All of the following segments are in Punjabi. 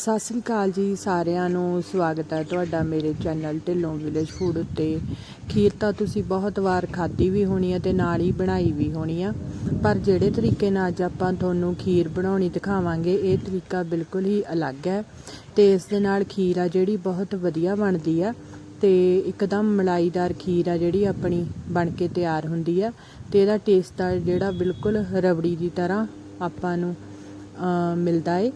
ਸਤਿ ਸ੍ਰੀ ਅਕਾਲ ਜੀ ਸਾਰਿਆਂ ਨੂੰ, ਸਵਾਗਤ ਹੈ ਤੁਹਾਡਾ ਮੇਰੇ ਚੈਨਲ ਢਿੱਲੋਂ ਵਿਲੇਜ ਫੂਡ ਉੱਤੇ। ਖੀਰ ਤਾਂ ਤੁਸੀਂ ਬਹੁਤ ਵਾਰ ਖਾਧੀ ਵੀ ਹੋਣੀ ਹੈ ਤੇ ਨਾਲ ਹੀ ਬਣਾਈ ਵੀ ਹੋਣੀ ਆ। ਪਰ ਜਿਹੜੇ ਤਰੀਕੇ ਨਾਲ ਅੱਜ ਆਪਾਂ ਤੁਹਾਨੂੰ ਖੀਰ ਬਣਾਉਣੀ ਦਿਖਾਵਾਂਗੇ, ਇਹ ਤਰੀਕਾ ਬਿਲਕੁਲ ਹੀ ਅਲੱਗ ਹੈ ਤੇ ਇਸ ਦੇ ਨਾਲ ਖੀਰ ਆ ਜਿਹੜੀ ਬਹੁਤ ਵਧੀਆ ਬਣਦੀ ਆ ਤੇ ਇੱਕਦਮ ਮਲਾਈਦਾਰ ਖੀਰ ਆ ਜਿਹੜੀ ਆਪਣੀ ਬਣ ਕੇ ਤਿਆਰ ਹੁੰਦੀ ਆ ਤੇ ਇਹਦਾ ਟੇਸਟ ਆ ਜਿਹੜਾ ਬਿਲਕੁਲ ਰਬੜੀ ਦੀ ਤਰ੍ਹਾਂ ਆਪਾਂ ਨੂੰ ਮਿਲਦਾ ਏ।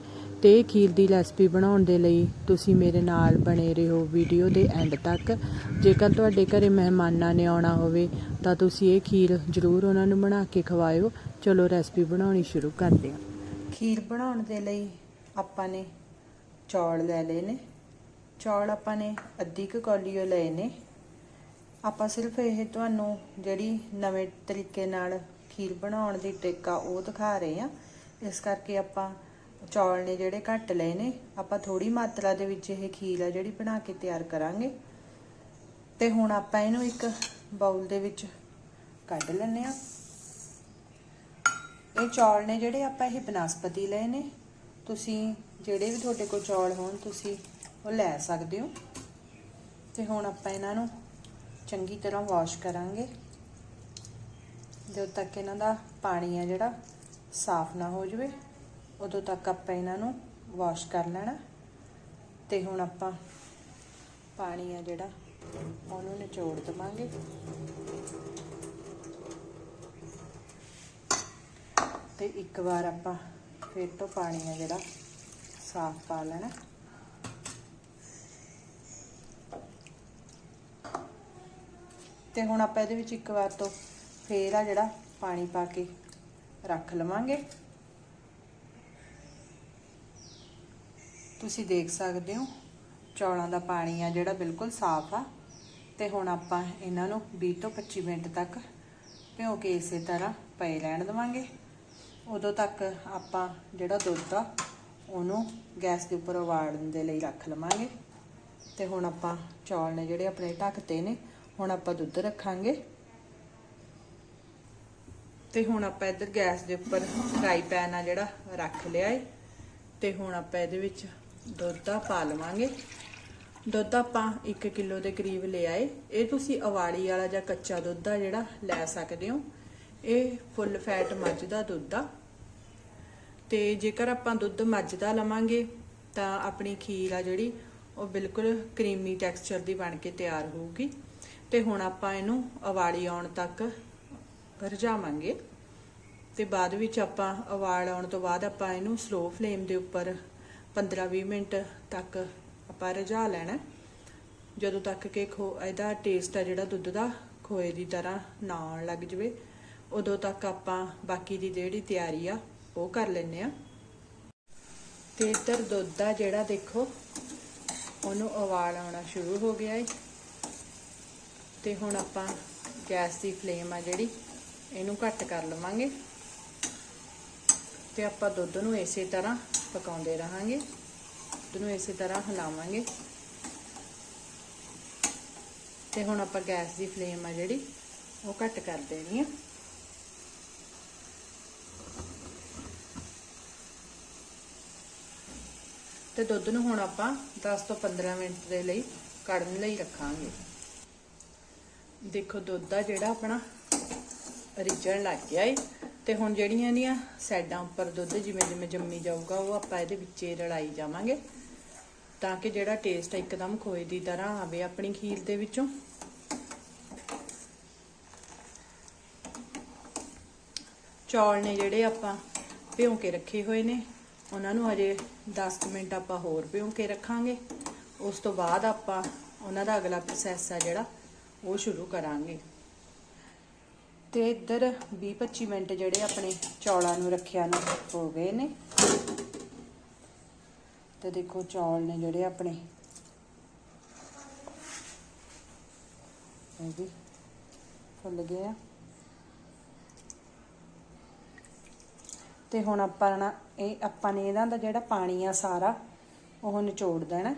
ਤੇ ਖੀਰ ਦੀ ਰੈਸਪੀ ਬਣਾਉਣ ਦੇ ਲਈ ਤੁਸੀਂ ਮੇਰੇ ਨਾਲ ਬਣੇ ਰਹੋ ਵੀਡੀਓ ਦੇ ਐਂਡ ਤੱਕ। ਜੇਕਰ ਤੁਹਾਡੇ ਘਰੇ ਮਹਿਮਾਨਾਂ ਨੇ ਆਉਣਾ ਹੋਵੇ, ਤਾਂ ਤੁਸੀਂ ਇਹ ਖੀਰ ਜ਼ਰੂਰ ਉਹਨਾਂ ਨੂੰ ਬਣਾ ਕੇ ਖਵਾਇਓ। ਚਲੋ ਰੈਸਪੀ ਬਣਾਉਣੀ ਸ਼ੁਰੂ ਕਰਦੇ ਹਾਂ। ਖੀਰ ਬਣਾਉਣ ਦੇ ਲਈ ਆਪਾਂ ਨੇ ਚੌਲ ਲੈ ਲਏ ਨੇ। ਚੌਲ ਆਪਾਂ ਨੇ ਅੱਧੀ ਕੁ ਕੌਲੀ ਲਏ ਨੇ। ਆਪਾਂ ਸਿਰਫ ਇਹ ਤੁਹਾਨੂੰ ਜਿਹੜੀ ਨਵੇਂ ਤਰੀਕੇ ਨਾਲ ਖੀਰ ਬਣਾਉਣ ਦੀ ਟ੍ਰਿਕ ਆ, ਉਹ ਦਿਖਾ ਰਹੇ ਆ ਇਸ ਕਰਕੇ ਆਪਾਂ ਚੌਲ ਨੇ ਜਿਹੜੇ ਘੱਟ ਲਏ ਨੇ, ਆਪਾਂ ਥੋੜੀ ਮਾਤਰਾ ਦੇ ਵਿੱਚ ਇਹ ਖੀਰ ਆ ਜਿਹੜੀ ਬਣਾ ਕੇ ਤਿਆਰ ਕਰਾਂਗੇ। ਤੇ ਹੁਣ ਆਪਾਂ ਇਹਨੂੰ ਇੱਕ ਬਾਉਲ ਦੇ ਵਿੱਚ ਕੱਢ ਲੈਣੇ ਆ ਇਹ ਚੌਲ ਨੇ ਜਿਹੜੇ ਆਪਾਂ ਇਹ ਬਨਸਪਤੀ ਲਏ ਨੇ, ਤੁਸੀਂ ਜਿਹੜੇ ਵੀ ਤੁਹਾਡੇ ਕੋਲ ਚੌਲ ਹੋਣ, ਤੁਸੀਂ ਉਹ ਲੈ ਸਕਦੇ ਹੋ। ਤੇ ਹੁਣ ਆਪਾਂ ਇਹਨਾਂ ਨੂੰ ਚੰਗੀ ਤਰ੍ਹਾਂ ਵਾਸ਼ ਕਰਾਂਗੇ। ਜਦੋਂ ਤੱਕ ਇਹਨਾਂ ਦਾ ਪਾਣੀ ਆ ਜਿਹੜਾ ਸਾਫ਼ ਨਾ ਹੋ ਜਾਵੇ। ਉਦੋਂ ਤੱਕ ਆਪਾਂ ਇਹਨਾਂ ਨੂੰ ਵਾਸ਼ ਕਰ ਲੈਣਾ ਤੇ ਹੁਣ ਆਪਾਂ ਪਾਣੀ ਆ ਜਿਹੜਾ, ਉਹਨੂੰ ਨਿਚੋੜ ਦਵਾਂਗੇ। ਤੇ ਇੱਕ ਵਾਰ ਆਪਾਂ ਫਿਰ ਤੋਂ ਪਾਣੀ ਆ ਜਿਹੜਾ, ਸਾਫ਼ ਪਾ ਲੈਣਾ। ਤੇ ਹੁਣ ਆਪਾਂ ਇਹਦੇ ਵਿੱਚ ਇੱਕ ਵਾਰ ਤੋਂ ਫੇਰ ਆ ਜਿਹੜਾ ਪਾਣੀ ਪਾ ਕੇ ਰੱਖ ਲਵਾਂਗੇ। ਤੁਸੀਂ ਦੇਖ ਸਕਦੇ ਹੋ, ਚੌਲਾਂ ਦਾ ਪਾਣੀ ਆ ਜਿਹੜਾ ਬਿਲਕੁਲ ਸਾਫ਼ ਆ। ਤੇ ਹੁਣ ਆਪਾਂ ਇਹਨਾਂ ਨੂੰ 20 ਤੋਂ 25 ਮਿੰਟ ਤੱਕ ਭਿਓ ਕੇ ਇਸੇ ਤਰ੍ਹਾਂ ਪਏ ਲੈਣ ਦਵਾਂਗੇ। ਉਦੋਂ ਤੱਕ ਆਪਾਂ ਜਿਹੜਾ ਦੁੱਧ ਆ, ਉਹਨੂੰ ਗੈਸ ਦੇ ਉੱਪਰ ਉਬਾਲਣ ਦੇ ਲਈ ਰੱਖ ਲਵਾਂਗੇ। ਤੇ ਹੁਣ ਆਪਾਂ ਚੌਲ ਨੇ ਜਿਹੜੇ ਆਪਣੇ ਢੱਕਤੇ ਨੇ, ਹੁਣ ਆਪਾਂ ਦੁੱਧ ਰੱਖਾਂਗੇ। ਤੇ ਹੁਣ ਆਪਾਂ ਇੱਧਰ ਗੈਸ ਦੇ ਉੱਪਰ ਫਰਾਈ ਪੈਨ ਆ ਜਿਹੜਾ ਰੱਖ ਲਿਆ ਏ। ਤੇ ਹੁਣ ਆਪਾਂ ਇਹਦੇ ਵਿੱਚ ਦੁੱਧ ਦਾ ਪਾ ਲਵਾਂਗੇ। ਦੁੱਧ ਆਪਾਂ 1 ਕਿਲੋ ਦੇ ਕਰੀਬ ਲਿਆ ਏ ਇਹ ਤੁਸੀਂ ਅਵਾਲੀ ਵਾਲਾ ਜਾਂ ਕੱਚਾ ਦੁੱਧ ਦਾ ਜਿਹੜਾ ਲੈ ਸਕਦੇ ਹੋ। ਇਹ ਫੁੱਲ ਫੈਟ ਮੱਝ ਦਾ ਦੁੱਧ ਆ। ਤੇ ਜੇਕਰ ਆਪਾਂ ਦੁੱਧ ਮੱਝ ਦਾ ਲਵਾਂਗੇ, ਤਾਂ ਆਪਣੀ ਖੀਰ ਆ ਜਿਹੜੀ, ਉਹ ਬਿਲਕੁਲ ਕਰੀਮੀ ਟੈਕਸਚਰ ਦੀ ਬਣ ਕੇ ਤਿਆਰ ਹੋਊਗੀ। ਤੇ ਹੁਣ ਆਪਾਂ ਇਹਨੂੰ ਅਵਾਲੀ ਆਉਣ ਤੱਕ ਰਝਾਵਾਂਗੇ ਤੇ ਬਾਅਦ ਵਿੱਚ ਆਪਾਂ ਅਵਾਲ ਆਉਣ ਤੋਂ ਬਾਅਦ ਆਪਾਂ ਇਹਨੂੰ ਸਲੋ ਫਲੇਮ ਦੇ ਉੱਪਰ 15-20 ਮਿੰਟ ਤੱਕ ਆਪਾਂ ਰਝਾ ਲੈਣਾ। ਜਦੋਂ ਤੱਕ ਕਿ ਖੋ ਇਹਦਾ ਟੇਸਟ ਆ ਜਿਹੜਾ ਦੁੱਧ ਦਾ, ਖੋਏ ਦੀ ਤਰ੍ਹਾਂ ਨਾ ਆਉਣ ਲੱਗ ਜਵੇ, ਉਦੋਂ ਤੱਕ ਆਪਾਂ ਬਾਕੀ ਦੀ ਜਿਹੜੀ ਤਿਆਰੀ ਆ, ਉਹ ਕਰ ਲੈਨੇ ਆ। ਤੇ ਇੱਧਰ ਦੁੱਧ ਦਾ ਜਿਹੜਾ ਦੇਖੋ, ਉਹਨੂੰ ਉਬਾਲ ਆਉਣਾ ਸ਼ੁਰੂ ਹੋ ਗਿਆ ਏ। ਤੇ ਹੁਣ ਆਪਾਂ ਗੈਸ ਦੀ ਫਲੇਮ ਆ ਜਿਹੜੀ, ਇਹਨੂੰ ਘੱਟ ਕਰ ਲਵਾਂਗੇ। ਤੇ ਆਪਾਂ ਦੁੱਧ ਨੂੰ ਇਸੇ ਤਰ੍ਹਾਂ ਪਕਾਉਂਦੇ ਰਹਾਂਗੇ। ਦੁੱਧ ਨੂੰ ਇਸੇ ਤਰ੍ਹਾਂ ਹਿਲਾਵਾਂਗੇ। ਤੇ ਹੁਣ ਆਪਾਂ ਗੈਸ ਦੀ ਫਲੇਮ ਆ ਜਿਹੜੀ, ਉਹ ਘੱਟ ਕਰ ਦੇਣੀ ਆ। ਤੇ ਦੁੱਧ ਨੂੰ ਹੁਣ ਆਪਾਂ 10 ਤੋਂ 15 ਮਿੰਟ ਦੇ ਲਈ ਕੜਨ ਲਈ ਰੱਖਾਂਗੇ। ਦੇਖੋ ਦੁੱਧ ਦਾ ਜਿਹੜਾ ਆਪਣਾ ਰਿਜਣ ਲੱਗ ਗਿਆ ਏ। ਤੇ ਹੁਣ ਜਿਹੜੀਆਂ ਇਹਦੀਆਂ ਸਾਈਡਾਂ ਉੱਪਰ ਦੁੱਧ ਜਿਵੇਂ ਜਿਵੇਂ ਜੰਮੀ ਜਾਊਗਾ, ਉਹ ਆਪਾਂ ਇਹਦੇ ਵਿੱਚ ਰਲਾਈ ਜਾਵਾਂਗੇ ਤਾਂ ਕਿ ਜਿਹੜਾ ਟੇਸਟ ਇੱਕਦਮ ਖੋਏ ਦੀ ਤਰ੍ਹਾਂ ਆਵੇ ਆਪਣੀ ਖੀਰ ਦੇ ਵਿੱਚੋਂ। ਚੌਲ ਨੇ ਜਿਹੜੇ ਆਪਾਂ ਭਿਉਂ ਕੇ ਰੱਖੇ ਹੋਏ ਨੇ, ਉਹਨਾਂ ਨੂੰ ਹਜੇ 10 ਮਿੰਟ ਆਪਾਂ ਹੋਰ ਭਿਉਂ ਕੇ ਰੱਖਾਂਗੇ। ਉਸ ਤੋਂ ਬਾਅਦ ਆਪਾਂ ਉਹਨਾਂ ਦਾ ਅਗਲਾ ਪ੍ਰੋਸੈਸ ਆ ਜਿਹੜਾ, ਉਹ ਸ਼ੁਰੂ ਕਰਾਂਗੇ। ਤੇ ਇੱਧਰ 20-25 ਮਿੰਟ ਜਿਹੜੇ ਆਪਣੇ ਚੌਲਾਂ ਨੂੰ ਰੱਖਿਆ ਨੂੰ ਹੋ ਗਏ ਨੇ। ਤੇ ਦੇਖੋ ਚੌਲ ਨੇ ਜਿਹੜੇ ਆਪਣੇ। ਇਹ ਵੀ ਫੁੱਲ ਗਏ ਆ। ਤੇ ਹੁਣ ਆਪਾਂ ਨਾ ਇਹ ਆਪਾਂ ਨੇ ਇਹਨਾਂ ਦਾ ਜਿਹੜਾ ਪਾਣੀ ਆ ਸਾਰਾ, ਉਹ ਨਿਚੋੜ ਦੇਣਾ।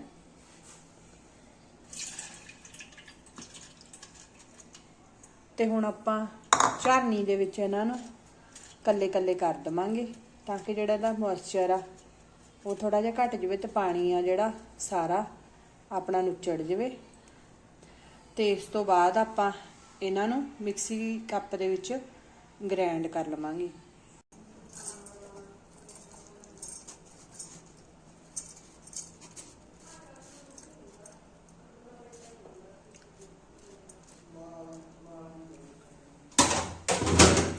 ਤੇ ਹੁਣ ਆਪਾਂ ਝਰਨੀ ਦੇ ਵਿੱਚ ਇਹਨਾਂ ਨੂੰ ਕੱਲੇ ਕੱਲੇ ਕਰ ਦਵਾਂਗੇ ਤਾਂ ਕਿ ਜਿਹੜਾ ਇਹਦਾ ਮੋਇਸਚਰ ਆ, ਉਹ ਥੋੜਾ ਜਿਹਾ ਘਟ ਜਵੇ ਤੇ ਪਾਣੀ ਆ ਜਿਹੜਾ ਸਾਰਾ ਆਪਣਾ ਨੁੱਚੜ ਜਵੇ। ਤੇ ਇਸ ਤੋਂ ਬਾਅਦ ਆਪਾਂ ਇਹਨਾਂ ਨੂੰ ਮਿਕਸੀ ਕੱਪ ਦੇ ਵਿੱਚ ਗ੍ਰਾਈਂਡ ਕਰ ਲਵਾਂਗੇ।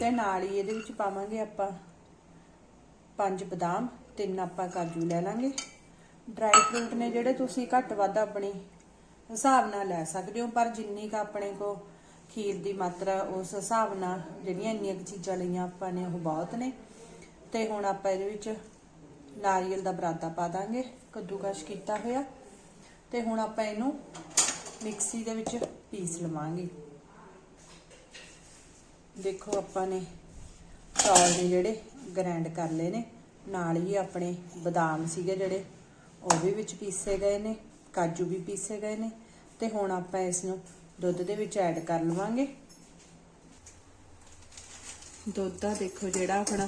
ਤੇ ਨਾਲ ਹੀ ਇਹਦੇ ਵਿੱਚ ਪਾਵਾਂਗੇ ਆਪਾਂ ਪੰਜ ਬਦਾਮ, ਤਿੰਨ ਆਪਾਂ ਕਾਜੂ ਲੈ ਲਾਂਗੇ। ਡਰਾਈ ਫਰੂਟ ਨੇ ਜਿਹੜੇ ਤੁਸੀਂ ਘੱਟ ਵੱਧ ਆਪਣੀ ਹਿਸਾਬ ਨਾਲ ਲੈ ਸਕਦੇ ਹੋ, ਪਰ ਜਿੰਨੀ ਕ ਆਪਣੇ ਕੋ ਖੀਰ ਦੀ ਮਾਤਰਾ ਉਸ ਹਿਸਾਬ ਨਾਲ ਜਿਹੜੀਆਂ ਇੰਨੀਆਂ ਕੁ ਚੀਜ਼ਾਂ ਲਈਆਂ ਆਪਾਂ ਨੇ, ਉਹ ਬਹੁਤ ਨੇ। ਤੇ ਹੁਣ ਆਪਾਂ ਇਹਦੇ ਵਿੱਚ ਨਾਰੀਅਲ ਦਾ ਬਰਾਦਾ ਪਾ ਦਾਂਗੇ, ਕੱਦੂਕਸ਼ ਕੀਤਾ ਹੋਇਆ। ਤੇ ਹੁਣ ਆਪਾਂ ਇਹਨੂੰ ਮਿਕਸੀ ਦੇ ਵਿੱਚ ਪੀਸ ਲਵਾਂਗੇ। ਦੇਖੋ ਆਪਾਂ ਨੇ ਚੌਲ ਨੇ ਜਿਹੜੇ ਗ੍ਰਾਈਂਡ ਕਰ ਲਏ ਨੇ। ਨਾਲ ਹੀ ਆਪਣੇ ਬਦਾਮ ਸੀਗੇ ਜਿਹੜੇ, ਉਹ ਵੀ ਵਿੱਚ ਪੀਸੇ ਗਏ ਨੇ, ਕਾਜੂ ਵੀ ਪੀਸੇ ਗਏ ਨੇ ਤੇ ਹੁਣ ਆਪਾਂ ਇਸ ਨੂੰ ਦੁੱਧ ਦੇ ਵਿੱਚ ਐਡ ਕਰ ਲਵਾਂਗੇ। ਦੁੱਧ ਦਾ ਦੇਖੋ ਜਿਹੜਾ ਆਪਣਾ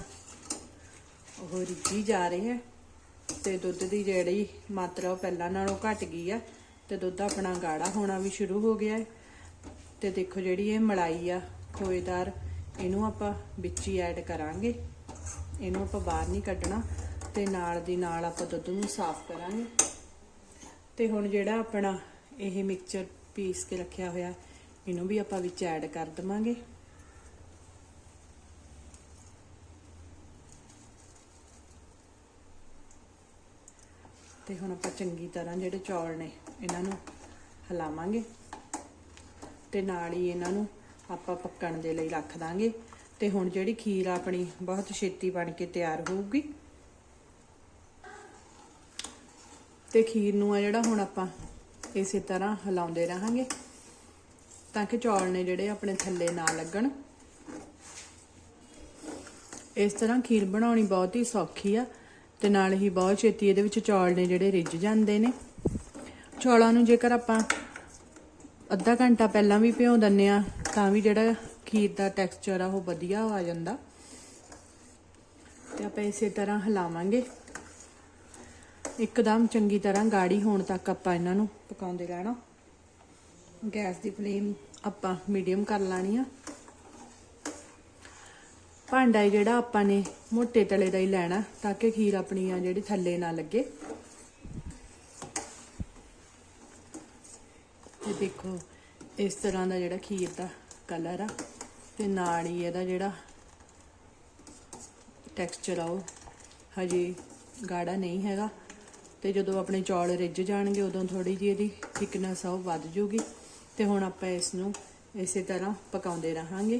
ਉਹ ਰਿੱਝੀ ਜਾ ਰਿਹਾ ਹੈ ਤੇ ਦੁੱਧ ਦੀ ਜਿਹੜੀ ਮਾਤਰਾ ਉਹ ਪਹਿਲਾਂ ਨਾਲੋਂ ਘਟ ਗਈ ਆ ਤੇ ਦੁੱਧ ਆਪਣਾ ਗਾੜਾ ਹੋਣਾ ਵੀ ਸ਼ੁਰੂ ਹੋ ਗਿਆ ਹੈ। ਤੇ ਦੇਖੋ ਜਿਹੜੀ ਇਹ ਮਲਾਈ ਆ ਖੋਏਦਾਰ, ਇਹਨੂੰ ਆਪਾਂ ਵਿੱਚ ਹੀ ਐਡ ਕਰਾਂਗੇ। ਇਹਨੂੰ ਆਪਾਂ ਬਾਹਰ ਨਹੀਂ ਕੱਢਣਾ ਤੇ ਨਾਲ ਦੀ ਨਾਲ ਆਪਾਂ ਦੁੱਧ ਨੂੰ ਸਾਫ਼ ਕਰਾਂਗੇ। ਤੇ ਹੁਣ ਜਿਹੜਾ ਆਪਣਾ ਇਹ ਮਿਕਸਚਰ ਪੀਸ ਕੇ ਰੱਖਿਆ ਹੋਇਆ, ਇਹਨੂੰ ਵੀ ਆਪਾਂ ਵਿੱਚ ਐਡ ਕਰ ਦਵਾਂਗੇ। ਤੇ ਹੁਣ ਆਪਾਂ ਚੰਗੀ ਤਰ੍ਹਾਂ ਜਿਹੜੇ ਚੌਲ ਨੇ, ਇਹਨਾਂ ਨੂੰ ਹਿਲਾਵਾਂਗੇ। ਤੇ ਨਾਲ ਹੀ ਇਹਨਾਂ ਨੂੰ ਆਪਾਂ ਪੱਕਣ ਦੇ ਲਈ ਰੱਖ ਦਾਂਗੇ। ਤੇ ਹੁਣ ਜਿਹੜੀ ਖੀਰ ਆਪਣੀ ਬਹੁਤ ਛੇਤੀ ਬਣ ਕੇ ਤਿਆਰ ਹੋਊਗੀ। ਤੇ ਖੀਰ ਨੂੰ ਆ ਜਿਹੜਾ ਹੁਣ ਆਪਾਂ ਇਸੇ ਤਰ੍ਹਾਂ ਹਿਲਾਉਂਦੇ ਰਹਾਂਗੇ, ਤਾਂ ਕਿ ਚੌਲ ਨੇ ਜਿਹੜੇ ਆਪਣੇ ਥੱਲੇ ਨਾ ਲੱਗਣ। ਇਸ ਤਰ੍ਹਾਂ ਖੀਰ ਬਣਾਉਣੀ ਬਹੁਤ ਹੀ ਸੌਖੀ ਆ, ਤੇ ਨਾਲ ਹੀ ਬਹੁਤ ਛੇਤੀ ਇਹਦੇ ਵਿੱਚ ਚੌਲ ਨੇ ਜਿਹੜੇ ਰਿੱਝ ਜਾਂਦੇ ਨੇ। ਚੌਲਾਂ ਨੂੰ ਜੇਕਰ ਆਪਾਂ ਅੱਧਾ ਘੰਟਾ ਪਹਿਲਾਂ ਵੀ ਭਿਓ ਦਿੰਨੇ ਆ ਤਾਂ ਵੀ ਜਿਹੜਾ ਖੀਰ ਦਾ ਟੈਕਸਚਰ ਆ, ਉਹ ਵਧੀਆ ਆ ਜਾਂਦਾ। ਤੇ ਆਪਾਂ ਇਸੇ ਤਰ੍ਹਾਂ ਹਿਲਾਵਾਂਗੇ। ਇੱਕਦਮ ਚੰਗੀ ਤਰ੍ਹਾਂ ਗਾੜੀ ਹੋਣ ਤੱਕ ਆਪਾਂ ਇਹਨਾਂ ਨੂੰ ਪਕਾਉਂਦੇ ਰਹਿਣਾ। ਗੈਸ ਦੀ ਫਲੇਮ ਆਪਾਂ ਮੀਡੀਅਮ ਕਰ ਲੈਣੀ ਆ। ਭਾਂਡਾ ਈ ਜਿਹੜਾ ਆਪਾਂ ਨੇ ਮੋਟੇ ਤਲੇ ਦਾ ਹੀ ਲੈਣਾ, ਤਾਂ ਕਿ ਖੀਰ ਆਪਣੀ ਆ ਜਿਹੜੀ ਥੱਲੇ ਨਾ ਲੱਗੇ। ਤੇ ਦੇਖੋ ਇਸ ਤਰ੍ਹਾਂ ਦਾ ਜਿਹੜਾ ਖੀਰ ਦਾ ਕਲਰ ਆ ਤੇ ਨਾਲ ਹੀ ਇਹਦਾ ਜਿਹੜਾ ਟੈਕਸਚਰ ਆ ਉਹ ਹਜੇ ਗਾੜਾ ਨਹੀਂ ਹੈਗਾ ਤੇ ਜਦੋਂ ਆਪਣੇ ਚੌਲ ਰਿੱਝ ਜਾਣਗੇ ਉਦੋਂ ਥੋੜੀ ਜਿਹੀ ਇਹਦੀ ਥਿਕਨੈਸ ਆ ਉਹ ਵੱਧ ਜੂਗੀ ਤੇ ਹੁਣ ਆਪਾਂ ਇਸ ਨੂੰ ਇਸੇ ਤਰ੍ਹਾਂ ਪਕਾਉਂਦੇ ਰਹਾਂਗੇ।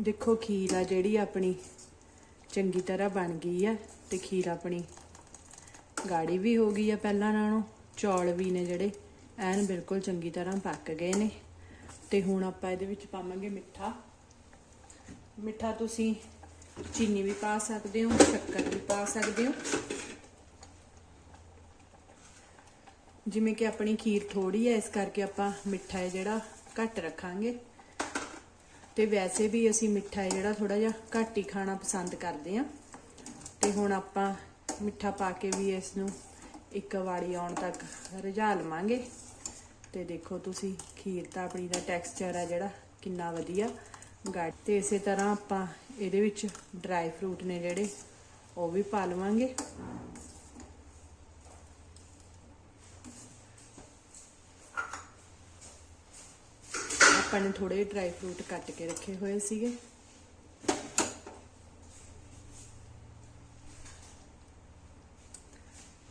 ਦੇਖੋ ਖੀਰ ਆ ਜਿਹੜੀ ਆਪਣੀ ਚੰਗੀ ਤਰ੍ਹਾਂ ਬਣ ਗਈ ਆ ਤੇ ਖੀਰ ਆਪਣੀ ਗਾੜੀ ਵੀ ਹੋ ਗਈ ਆ ਪਹਿਲਾਂ ਨਾਲੋਂ, ਚੌਲ ਵੀ ਨੇ ਜਿਹੜੇ ਐਨ ਬਿਲਕੁਲ ਚੰਗੀ ਤਰ੍ਹਾਂ ਪੱਕ ਗਏ ਨੇ। ਤੇ ਹੁਣ ਆਪਾਂ ਇਹਦੇ ਵਿੱਚ ਪਾਵਾਂਗੇ ਮਿੱਠਾ। ਮਿੱਠਾ ਤੁਸੀਂ ਚੀਨੀ ਵੀ ਪਾ ਸਕਦੇ ਹੋ, ਸ਼ੱਕਰ ਵੀ ਪਾ ਸਕਦੇ ਹੋ। ਜਿਵੇਂ ਕਿ ਆਪਣੀ ਖੀਰ ਥੋੜੀ ਹੈ, ਇਸ ਕਰਕੇ ਆਪਾਂ ਮਿੱਠਾ ਹੈ ਜਿਹੜਾ ਘੱਟ ਰੱਖਾਂਗੇ। ਤੇ ਵੈਸੇ ਵੀ ਅਸੀਂ ਮਿੱਠਾ ਹੈ ਜਿਹੜਾ ਥੋੜਾ ਜਿਹਾ ਘੱਟ ਹੀ ਖਾਣਾ ਪਸੰਦ ਕਰਦੇ ਆ ਤੇ ਹੁਣ ਆਪਾਂ ਮਿੱਠਾ ਪਾ ਕੇ ਵੀ ਇਸ ਨੂੰ ਇੱਕ ਵਾਰੀ ਆਉਣ ਤੱਕ ਰਝਾ ਲਵਾਂਗੇ। ਤੇ ਦੇਖੋ ਤੁਸੀਂ ਖੀਰ ਤਾਂ ਆਪਣੀ ਦਾ ਟੈਕਸਚਰ ਆ ਜਿਹੜਾ, ਕਿੰਨਾ ਵਧੀਆ। ਗਾੜ ਤੇ ਇਸੇ ਤਰ੍ਹਾਂ ਆਪਾਂ ਇਹਦੇ ਵਿੱਚ ਡਰਾਈ ਫਰੂਟ ਨੇ ਜਿਹੜੇ, ਉਹ ਵੀ ਪਾ ਲਵਾਂਗੇ। ਆਪਾਂ ਨੇ ਥੋੜੇ ਡਰਾਈ ਫਰੂਟ ਕੱਟ ਕੇ ਰੱਖੇ ਹੋਏ ਸੀਗੇ।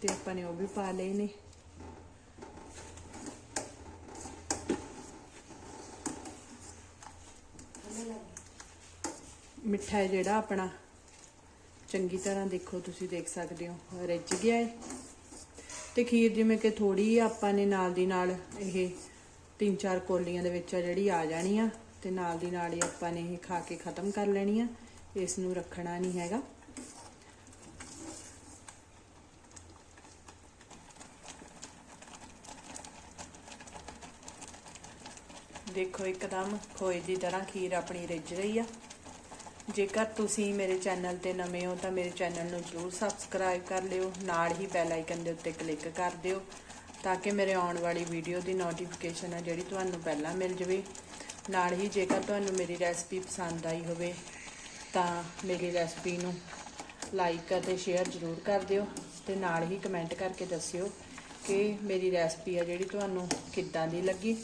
ਤੇ ਆਪਾਂ ਨੇ ਉਹ ਵੀ ਪਾ ਲਏ ਨੇ। ਮਿੱਠਾ ਹੈ ਜਿਹੜਾ ਆਪਣਾ। ਚੰਗੀ ਤਰ੍ਹਾਂ ਦੇਖੋ ਤੁਸੀਂ ਦੇਖ ਸਕਦੇ ਹੋ ਰਿੱਝ ਗਿਆ ਹੈ ਤੇ ਖੀਰ ਜਿਵੇਂ ਕਿ ਥੋੜੀ ਆਪਾਂ ਨੇ ਨਾਲ ਦੀ ਨਾਲ ਇਹ ਤਿੰਨ ਚਾਰ ਕੋਲੀਆਂ ਦੇ ਵਿੱਚ ਆ ਜਿਹੜੀ ਆ ਜਾਣੀ ਆ, ਤੇ ਨਾਲ ਦੀ ਨਾਲ ਹੀ ਆਪਾਂ ਨੇ ਇਹ ਖਾ ਕੇ ਖਤਮ ਕਰ ਲੈਣੀ ਆ। ਇਸ ਨੂੰ ਰੱਖਣਾ ਨਹੀਂ ਹੈਗਾ। ਦੇਖੋ ਇੱਕਦਮ ਖੋਏ ਦੀ ਤਰ੍ਹਾਂ ਖੀਰ ਆਪਣੀ ਰਿੱਝ ਰਹੀ ਆ। ਜੇਕਰ ਤੁਸੀਂ ਮੇਰੇ ਚੈਨਲ ਤੇ ਨਵੇਂ ਹੋ ਤਾਂ ਮੇਰੇ ਚੈਨਲ ਨੂੰ ਜਰੂਰ ਸਬਸਕ੍ਰਾਈਬ ਕਰ ਲਿਓ, ਨਾਲ ਹੀ ਬੈਲ ਆਈਕਨ ਦੇ ਉੱਤੇ ਕਲਿੱਕ ਕਰ ਦਿਓ ਤਾਂ ਕਿ ਮੇਰੇ ਆਉਣ ਵਾਲੀ ਵੀਡੀਓ ਦੀ ਨੋਟੀਫਿਕੇਸ਼ਨ ਹੈ ਜਿਹੜੀ ਤੁਹਾਨੂੰ ਪਹਿਲਾਂ ਮਿਲ ਜਾਵੇ। ਨਾਲ ਹੀ ਜੇਕਰ ਤੁਹਾਨੂੰ ਮੇਰੀ ਰੈਸਪੀ ਪਸੰਦ ਆਈ ਹੋਵੇ ਤਾਂ ਮੇਰੀ ਰੈਸਪੀ ਨੂੰ ਲਾਈਕ ਅਤੇ ਸ਼ੇਅਰ ਜ਼ਰੂਰ ਕਰ ਦਿਓ ਤੇ ਨਾਲ ਹੀ ਕਮੈਂਟ ਕਰਕੇ ਦੱਸਿਓ ਕਿ ਮੇਰੀ ਰੈਸਪੀ ਆ ਜਿਹੜੀ ਤੁਹਾਨੂੰ ਕਿੱਦਾਂ ਦੀ ਲੱਗੀ।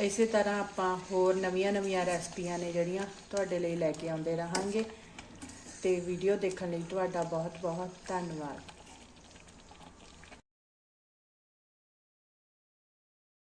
ਇਸੇ ਤਰ੍ਹਾਂ ਆਪਾਂ ਹੋਰ ਨਵੀਆਂ-ਨਵੀਆਂ ਰੈਸਪੀਆਂ ਨੇ ਜਿਹੜੀਆਂ ਤੁਹਾਡੇ ਲਈ ਲੈ ਕੇ ਆਉਂਦੇ ਰਹਾਂਗੇ। ਤੇ ਵੀਡੀਓ ਦੇਖਣ ਲਈ ਤੁਹਾਡਾ ਬਹੁਤ-ਬਹੁਤ ਧੰਨਵਾਦ।